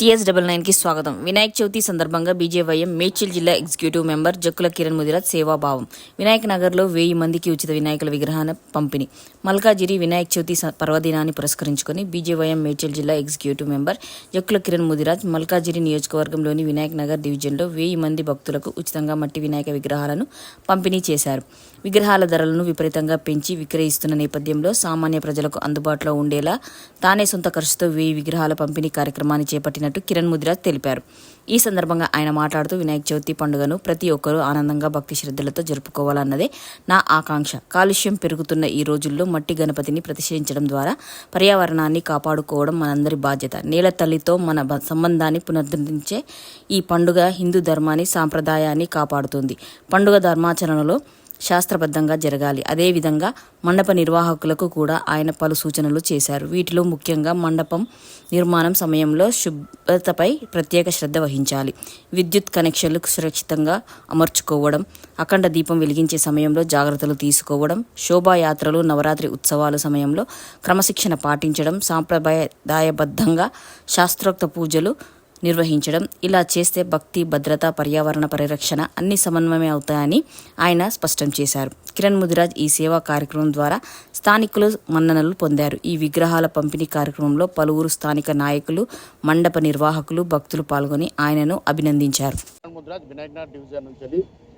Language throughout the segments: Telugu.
టీఎస్ డబల్ నైన్కి స్వాగతం. వినాయక చవితి సందర్భంగా బీజేవైఎం మేడ్చల్ జిల్లా ఎగ్జిక్యూటివ్ మెంబర్ జక్కుల కిరణ్ ముదిరాజ్ సేవాభావం. వినాయక నగర్లో వెయ్యి మందికి ఉచిత వినాయకుల విగ్రహాన్ని పంపిణీ. మల్కాజిరి వినాయక చవితి స- పర్వదినాన్ని పురస్కరించుకొని బీజేవైఎం మేడ్చల్ జిల్లా ఎగ్జిక్యూటివ్ మెంబర్ జక్కుల కిరణ్ ముదిరాజ్ మల్కాజిరి నియోజకవర్గంలోని వినాయక నగర్ డివిజన్లో వెయ్యి మంది భక్తులకు ఉచితంగా మట్టి వినాయక విగ్రహాలను పంపిణీ చేశారు. విగ్రహాల ధరలను విపరీతంగా పెంచి విక్రయిస్తున్న నేపథ్యంలో సామాన్య ప్రజలకు అందుబాటులో ఉండేలా తానే సొంత ఖర్చుతో వెయ్యి విగ్రహాల పంపిణీ కార్యక్రమాన్ని చేపట్టినట్టు కిరణ్ ముదిరాజ్ తెలిపారు. ఈ సందర్భంగా ఆయన మాట్లాడుతూ వినాయక చవితి పండుగను ప్రతి ఒక్కరూ ఆనందంగా భక్తి శ్రద్ధలతో జరుపుకోవాలన్నదే నా ఆకాంక్ష. కాలుష్యం పెరుగుతున్న ఈ రోజుల్లో మట్టి గణపతిని ప్రతిష్ఠించడం ద్వారా పర్యావరణాన్ని కాపాడుకోవడం మనందరి బాధ్యత. నేల తల్లితో మన సంబంధాన్ని పునరుద్ధరించే ఈ పండుగ హిందూ ధర్మాన్ని సాంప్రదాయాన్ని కాపాడుతుంది. పండుగ ధర్మాచరణలో శాస్త్రబద్ధంగా జరగాలి. అదేవిధంగా మండప నిర్వాహకులకు కూడా ఆయన పలు సూచనలు చేశారు. వీటిలో ముఖ్యంగా మండపం నిర్మాణం సమయంలో శుభ్రతపై ప్రత్యేక శ్రద్ధ వహించాలి. విద్యుత్ కనెక్షన్లు సురక్షితంగా అమర్చుకోవడం అఖండ దీపం వెలిగించే సమయంలో జాగ్రత్తలు తీసుకోవడం శోభాయాత్రలు నవరాత్రి ఉత్సవాల సమయంలో క్రమశిక్షణ పాటించడం సాంప్రదాయబద్ధంగా శాస్త్రోక్త పూజలు నిర్వహించడం. ఇలా చేస్తే భక్తి భద్రత పర్యావరణ పరిరక్షణ అన్ని సమన్వయమే అవుతాయని ఆయన స్పష్టం చేశారు. కిరణ్ ముదిరాజ్ ఈ సేవా కార్యక్రమం ద్వారా స్థానికులు మన్ననలు పొందారు. ఈ విగ్రహాల పంపిణీ కార్యక్రమంలో పలువురు స్థానిక నాయకులు మండప నిర్వాహకులు భక్తులు పాల్గొని ఆయనను అభినందించారు. ముద్రాజ్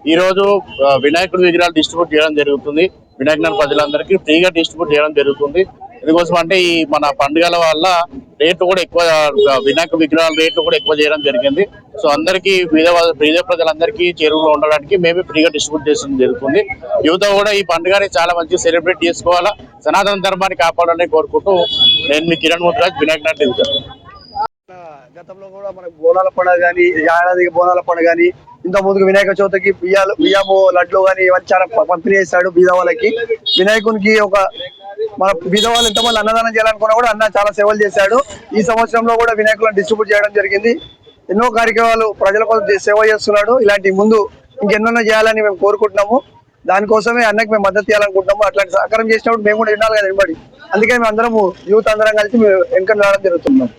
ఈ రోజు ఆ, వినాయకుడి విగ్రహాలు డిస్ట్రిబ్యూట్ చేయడం జరుగుతుంది. వినాయకనగర్ ప్రజలందరికీ ఫ్రీగా డిస్ట్రిబ్యూట్ చేయడం జరుగుతుంది. ఎందుకోసం అంటే ఈ మన పండుగల వల్ల రేట్లు కూడా ఎక్కువ వినాయక విగ్రహాల రేట్లు కూడా ఎక్కువ చేయడం జరిగింది. సో అందరికీ పేద పేద ప్రజలందరికీ చేరువలో ఉండడానికి మేమే ఫ్రీగా డిస్ట్రిబ్యూట్ చేయడం జరుగుతుంది. యువత కూడా ఈ పండుగని చాలా మంచిగా సెలబ్రేట్ చేసుకోవాలా సనాతన ధర్మాన్ని కాపాడాలని కోరుకుంటూ నేను మీ కిరణ్ ముద్రాజ్ వినాయక నాటి గతంలో కూడా మనకు బోనాల పండుగ కానీ ఏడాదికి బోనాల పండుగ కానీ ఇంత ముందుకు వినాయక చవితికి బియ్యాలు బియ్యము లడ్లు కానీ ఇవన్నీ చాలా పంపిణీ చేశాడు బీద వాళ్ళకి. వినాయకునికి ఒక మన విధవాళ్ళు ఎంతమంది అన్నదానం చేయాలనుకున్నా కూడా అన్న చాలా సేవలు చేశాడు. ఈ సంవత్సరంలో కూడా వినాయకులను డిస్ట్రిబ్యూట్ చేయడం జరిగింది. ఎన్నో కార్యక్రమాలు ప్రజల కోసం సేవ చేస్తున్నాడు. ఇలాంటి ముందు ఇంకెన్నో చేయాలని మేము కోరుకుంటున్నాము. దానికోసమే అన్నకి మేము మద్దతు చేయాలనుకుంటున్నాము. అట్లాంటి సహకారం చేసినప్పుడు మేము కూడా వినాలి కదా వెంబడి. అందుకని మేము అందరము యూత్ అందరం కలిసి మేము వెనక రావడం జరుగుతున్నాం